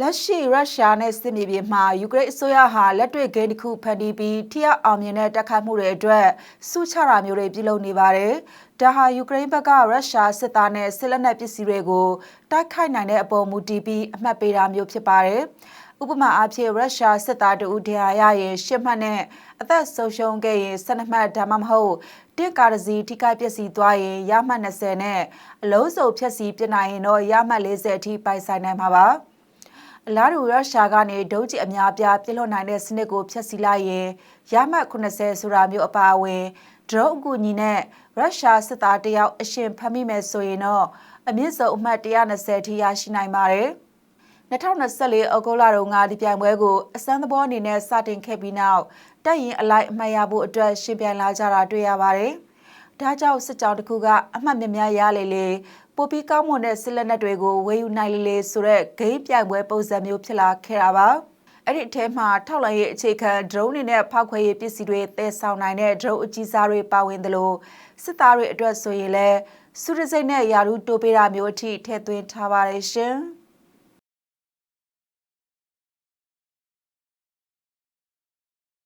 လက်ရှိရုရှားနဲ့စစ်မြေပြင်မှာယူကရိန်းအစိုးရဟာလက်တွေ့ဂိမ်းတစ်ခုဖန်တီးပြီးထိရောက်အောင်မြင်တဲ့တိုက်ခိုက်မှုတွေအတွက်စုချတာမျိုးတွေပြုလုပ်နေပါတယ်။ဒါဟာယူကရိန်းဘက်ကရုရှားစစ်သားနဲ့စစ်လက်နက်ပစ္စည်းတွေကိုတိုက်ခိုက်နိုင်တဲ့အပေါ်မူတည်ပြီးအမှတ်ပေးတာမျိုးဖြစ်ပါတယ်။ဥပမာအားဖြင့်ရုရှားစစ်သားတဦးဒဏ်ရာရရင်ရှစ်မှတ်နဲ့အသက်ဆုံးရှုံးခဲ့ရင်12မှတ်ဒါမှမဟုတ်တစ်ကားတစ်စီးထိခိုက်ပျက်စီးသွားရင်ရမှတ်20နဲ့အလုံးစုံဖြက်စီးပြစ်နိုင်ရင်တော့ရမှတ်40အထိပိုင်ဆိုင်နိုင်မှာပါ။ အလားတူရုရှားကနေဒုံးကျည်အများပြားပြစ်လွှတ်နိုင်တဲ့စနစ်ကိုဖျက်ဆီးလိုက်ရင်ရမှတ်80ဆိုတာမျိုးအပါအဝင်ဒရုန်းအကူအညီနဲ့ရုရှားစစ်သားတယောက်အရှင်ဖမ်းမိမယ်ဆိုရင်တော့အမြင့်ဆုံးအမှတ်120ထိရရှိနိုင်ပါတယ်2024အောက်တိုဘာလတုန်းကဒီပြိုင်ပွဲကိုအစမ်းသဘောအနေနဲ့စတင်ခဲ့ပြီးနောက်တက်ရင်အလိုက်အမှတ်ရဖို့အတွက်ရှင်ပြိုင်လာကြတာတွေ့ရပါတယ်။ ဒါကြောင့်စစ်ကြောင်းတစ်ခုကအမှတ်များများရလေလေပိုပြီးကောင်းမွန်တဲ့စစ်လက်နက်တွေကိုဝယ်ယူနိုင်လေလေဆိုတဲ့ဂိမ်းပြိုင်ပွဲပုံစံမျိုးဖြစ်လာခဲ့တာပါအဲ့ဒီအထဲမှာထောက်လိုင်းရေးအခြေခံ drone တွေနဲ့ဖောက်ခွဲရေးပစ္စည်းတွေတည်ဆောင်နိုင်တဲ့ drone အကြီးစားတွေပါဝင်တယ်လို့စစ်သားတွေအတွက်ဆိုရင်လည်းစုရစိတ်နဲ့ယာရုတိုးပေးတာမျိုးအထိထည့်သွင်းထားပါတယ်ရှင်။